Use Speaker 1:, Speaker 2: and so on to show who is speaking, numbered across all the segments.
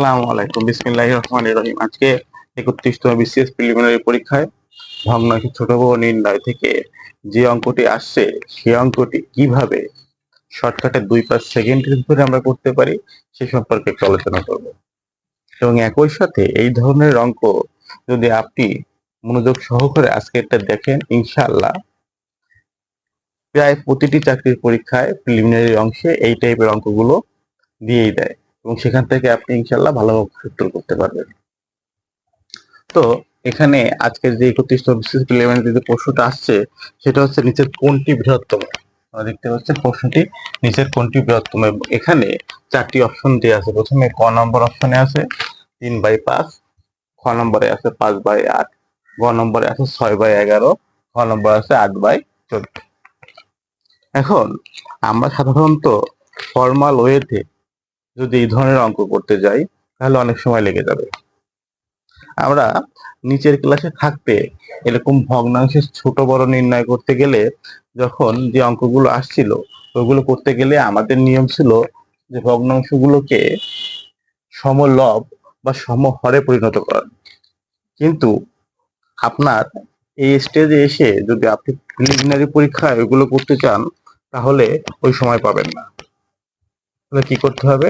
Speaker 1: আসসালামু আলাইকুম। বিসমিল্লাহির রহমানির রহিম। আজকে একত্রিশতম বিসিএস প্রিলিমিনারি পরীক্ষায় ভগ্নাংশ ছোট বড় নির্ণয় থেকে যে অঙ্কটি আসছে, সেই অঙ্কটি কীভাবে শর্টকাটে দুই পাঁচ সেকেন্ডের ভিতরে আমরা করতে পারি, সে সম্পর্কে একটু আলোচনা করব। এবং একই সাথে এই ধরনের অঙ্ক যদি আপনি মনোযোগ সহকারে আজকে এটা দেখেন, ইনশাআল্লাহ প্রায় প্রতিটি চাকরির পরীক্ষায় প্রিলিমিনারি অংশে এই টাইপের অঙ্কগুলো দিয়েই দেয়। এবং সেখান থেকে আপনি ইনশাল্লাহ ভালোভাবে উত্তর করতে পারবেন। তো এখানে আজকের যে প্রিলিমিনারি যে প্রশ্নটা আসছে, সেটা হচ্ছে নিচের কোনটি বৃহত্তম? দেখতে পাচ্ছেন প্রশ্নটি নিচের কোনটি বৃহত্তম? এখানে চারটি অপশন দেওয়া আছে। প্রথমে ক নম্বর অপশনে আছে, তিন বাই পাঁচ, খ নম্বরে আছে পাঁচ বাই আট, গ নম্বরে আছে ছয় বাই এগারো, খ নম্বরে আছে আট বাই চোদ্দ। এখন আমরা সাধারণত ফর্মাল ওয়েতে যদি এই ধরনের অঙ্ক করতে যাই, তাহলে অনেক সময় লেগে যাবে। আমরা নিচের ক্লাসে থাকতে এরকম ভগ্নাংশের ছোট বড় নির্ণয় করতে গেলে যখন যে অঙ্কগুলো আসছিল, ওগুলো করতে গেলে আমাদের নিয়ম ছিল যে ভগ্নাংশগুলোকে সমলব বা সমহরে পরিণত করার কিন্তু আপনার এই স্টেজে এসে যদি আপনি প্রিলিমিনারি পরীক্ষায় ওইগুলো করতে চান, তাহলে ওই সময় পাবেন না। তাহলে কি করতে হবে?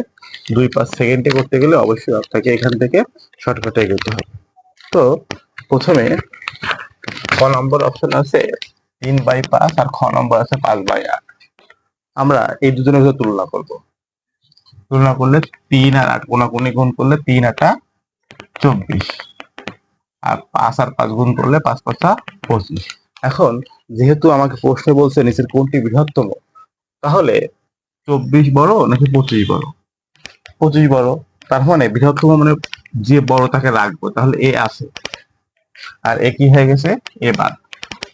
Speaker 1: দুই পাঁচ সেকেন্ডে করতে গেলে অবশ্যই আপনাকে এখান থেকে শর্টকাটে এগোতে হবে। তো প্রথমে খ নম্বর অপশন আছে তিন বাই পাঁচ আর খ নম্বর আছে পাঁচ বাই আট। আমরা এই দুজনের ভিতরে তুলনা করব। তুলনা করলে তিন আর আট কোনাকুনি গুণ করলে তিন আটা চব্বিশ। আর পাঁচ আর পাঁচ গুণ করলে পাঁচ পাঁচটা পঁচিশ। এখন যেহেতু আমাকে প্রশ্নে বলছে নিচের কোনটি বৃহত্তম, তাহলে চব্বিশ বড় নাকি পঁচিশ বড়? পঁচিশ বড়। তার মানে বৃহত্তম মানে যে বড় তাকে রাখব তাহলে এ আছে। আর এ কি হয়ে গেছে? এ বাদ।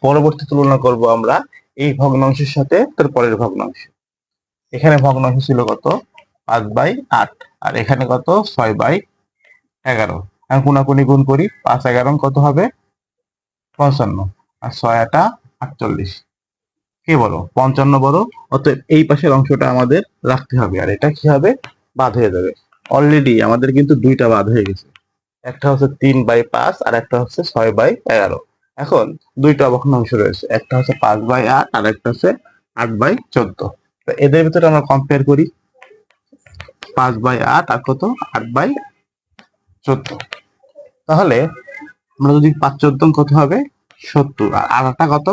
Speaker 1: পরবর্তী তুলনা করব আমরা এই ভগ্নাংশের সাথে তার পরের ভগ্নাংশ। এখানে ভগ্নাংশ ছিল কত? পাঁচ বাই আট। আর এখানে কত? ছয় বাই এগারো। আমি কোনাকুনি গুণ করি পাঁচ এগারো কত হবে? পঞ্চান্ন। আর ছয় আটা আটচল্লিশ। কে বলো? পঞ্চান্ন বলো? অতএব এই পাশের অংশটা আমাদের রাখতে হবে। আর এটা কি হবে? বাদ হয়ে যাবে। অলরেডি আমাদের কিন্তু দুইটা বাদ হয়ে গেছে। একটা হচ্ছে তিন বাই পাঁচ আর একটা হচ্ছে ছয় বাই এগারো। এখন দুইটা ভগ্নাংশ রয়েছে। একটা হচ্ছে পাঁচ বাই আট আর একটা হচ্ছে আট বাই চোদ্দ। তো এদের ভিতরে আমরা কম্পেয়ার করি। পাঁচ বাই আট আর কত? আট বাই চোদ্দ। তাহলে আমরা যদি পাঁচ চোদ্দ কত হবে, সত্তর। আর আটটা কত?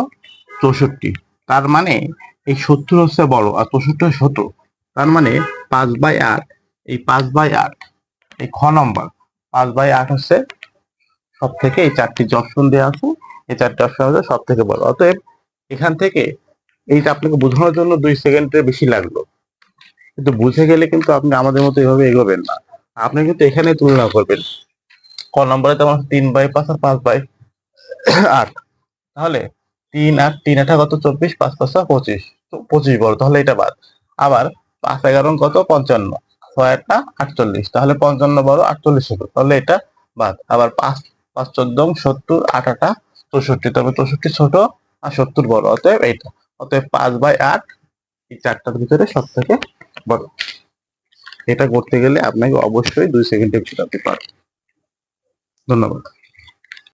Speaker 1: চৌষট্টি। তার মানে এই সত্তর হচ্ছে বড় আর চৌষট্টি ছোট তার মানে পাঁচ বাই আট, এই পাঁচ বাই আট, এই খ নম্বর, পাঁচ বাই আট হচ্ছে সব থেকে এই চারটি অপশন দেওয়া আছে, এই চারটি অপশন হচ্ছে সব থেকে বড়। অতএব এখান থেকে এইটা আপনাকে বোঝানোর জন্য দুই সেকেন্ডের বেশি লাগল। কিন্তু বুঝে গেলে কিন্তু আপনি আমাদের মতো এভাবে এগোবেন না। আপনি কিন্তু এখানে তুলনা করবেন। ক নম্বরে তোমার তিন বাই পাঁচ আর পাঁচ বাই আট। তাহলে তিন আট, তিন আঠা কত? চব্বিশ, পাঁচ, পাঁচা পঁচিশ। পঁচিশ বড়, তাহলে এটা বাদ। আবার পাঁচ এগারো কত পঞ্চান্ন। ছয় আটটা আটচল্লিশ। তাহলে পঞ্চান্ন বড়, আটচল্লিশ ছোট তাহলে এটা বাদ। আবার পাঁচ পাঁচ চোদ্দ সত্তর, আট, আটা চৌষট্টি। তবে চৌষট্টি ছোট আর সত্তর বড়। অতএব এইটা। অতএব পাঁচ বাই আট, এই চারটার ভিতরে সব থেকে বড়। এটা করতে গেলে আপনাকে অবশ্যই দুই সেকেন্ডের ভিতরে আপনি পারবেন ধন্যবাদ।